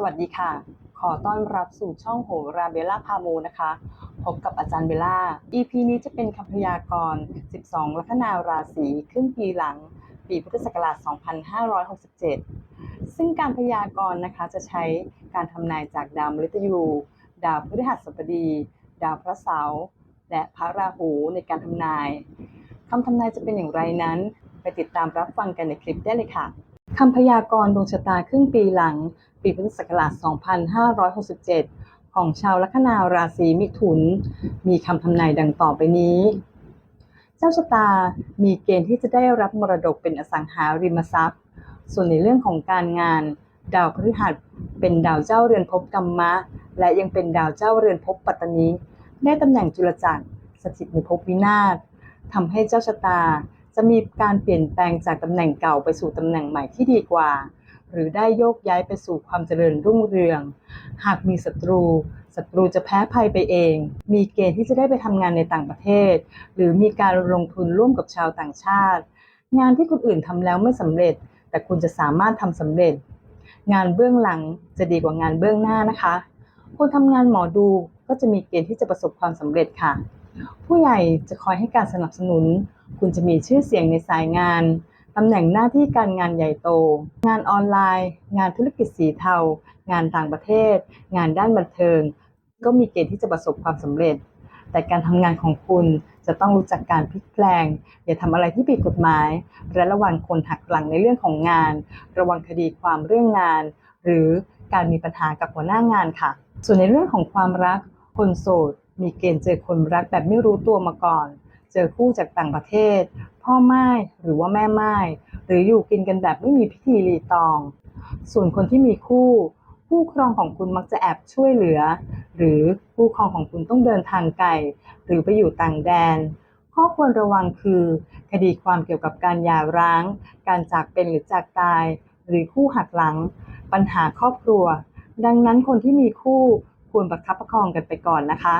สวัสดีค่ะ ขอต้อนรับสู่ช่องโหราเบล่าพามูนะคะ พบกับอาจารย์เบลล่า EP นี้จะเป็นคำพยากรณ์ 12 ลัคนาราศีครึ่งปีหลัง ปีพุทธศักราช 2567 ซึ่งการพยากรณ์นะคะจะใช้การทำนายจากดาวมฤตยู ดาวพฤหัสบดี ดาวพระเสาร์และพระราหูในการทำนายคำทำนายจะเป็นอย่างไรนั้น ไปติดตามรับฟังกันในคลิปได้เลยค่ะ คำพยากรณ์ดวงชะตาครึ่งปีหลัง ปีพุทธศักราช 2567 ของชาวลัคนาราศีมิถุน มีคำทำนายดังต่อไปนี้ เจ้าชะตามีเกณฑ์ที่จะได้รับมรดกเป็นอสังหาริมทรัพย์ ส่วนในเรื่องของการงาน ดาวพฤหัสเป็นดาวเจ้าเรือนภพกรรมะ และยังเป็นดาวเจ้าเรือนภพปัตตานีได้ตำแหน่งจุลจักรสถิตในภพวินาศทำให้เจ้าชะตา จะมีการเปลี่ยนแปลงจากตำแหน่งเก่าไปสู่ตำแหน่งใหม่ที่ดีกว่า หรือได้โยกย้ายไปสู่ความเจริญรุ่งเรือง หากมีศัตรูศัตรูจะแพ้ภัยไปเอง มีเกณฑ์ที่จะได้ไปทำงานในต่างประเทศ หรือมีการลงทุนร่วมกับชาวต่างชาติ งานที่คนอื่นทำแล้วไม่สำเร็จ แต่คุณจะสามารถทำสำเร็จ งานเบื้องหลังจะดีกว่างานเบื้องหน้านะคะคนทำงานหมอดูก็จะมีเกณฑ์ที่จะประสบความสำเร็จค่ะ ผู้ใหญ่จะคอยให้การสนับสนุน คุณจะมีชื่อเสียงในสายงาน ตำแหน่งหน้าที่การงานใหญ่โต งานออนไลน์ งานธุรกิจสีเทา งานต่างประเทศ งานด้านบันเทิง ก็มีเกณฑ์ที่จะประสบความสำเร็จ แต่การทำงานของคุณจะต้องรู้จักการพลิกแปลง อย่าทำอะไรที่ผิดกฎหมาย และระวังคนหักหลังในเรื่องของงาน ระวังคดีความเรื่องงาน หรือการมีปัญหากับหัวหน้างานค่ะ ส่วนในเรื่องของความรัก คนโสด มีเกณฑ์เจอคนรักแบบไม่รู้ตัวมาก่อน เจอคู่จากต่างประเทศ พ่อไม้หรือว่าแม่ไม้หรืออยู่กินกันแบบไม่มีพิธีรีตอง ส่วนคนที่มีคู่ คู่ครองของคุณมักจะแอบช่วยเหลือ หรือคู่ครองของคุณต้องเดินทางไกลหรือไปอยู่ต่างแดน ข้อควรระวังคือ คดีความเกี่ยวกับการหย่าร้าง การจากเป็นหรือจากตาย หรือคู่หักหลัง ปัญหาครอบครัว ดังนั้นคนที่มีคู่ควรประคับประคองกันไปก่อนนะคะ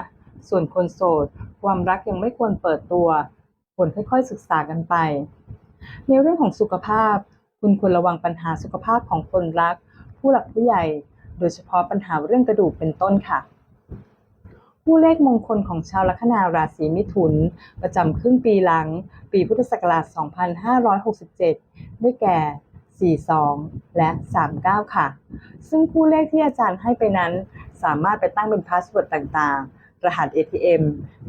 ส่วนคนโสด ความรักยังไม่ควรเปิดตัวควรค่อยๆศึกษากันไป ในเรื่องของสุขภาพ คุณควรระวังปัญหาสุขภาพของคนรัก ผู้หลักผู้ใหญ่ โดยเฉพาะปัญหาเรื่องกระดูกเป็นต้นค่ะผู้เลขมงคลของชาวลัคนาราศีมิถุน ประจำครึ่งปีหลัง ปีพุทธศักราช 2567 ได้แก่ 42 และ 39 ค่ะ ซึ่งผู้เลขที่อาจารย์ให้ไปนั้น สามารถไปตั้งเป็นพาสเวิร์ดต่างๆ รหัส ATM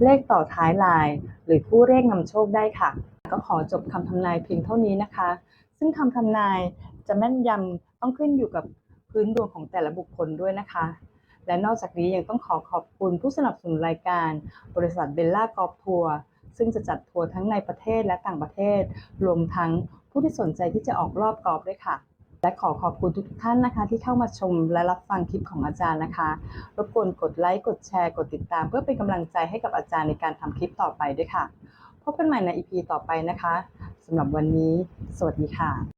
เลขต่อท้ายลาย หรือผู้เลขนำโชคได้ค่ะ ก็ขอจบคำทำนายเพียงเท่านี้นะคะ ซึ่งคำทำนายจะแม่นยำต้องขึ้นอยู่กับพื้นดวงของแต่ละบุคคลด้วยนะคะ และนอกจากนี้ยังต้องขอขอบคุณผู้สนับสนุนรายการ บริษัทเบลล่ากอล์ฟทัวร์ซึ่งจะจัดทัวร์ทั้งในประเทศและต่างประเทศ รวมทั้งผู้ที่สนใจที่จะออกรอบกอล์ฟด้วยค่ะ และขอขอบคุณทุกท่านนะคะที่เข้ามาชมและรับฟังคลิปของอาจารย์นะคะ รบกวนกดไลค์ กดแชร์ กดติดตาม เพื่อเป็นกำลังใจให้กับอาจารย์ในการทำคลิปต่อไปด้วยค่ะ พบกันใหม่ใน EP ต่อไปนะคะสำหรับวันนี้ สวัสดีค่ะ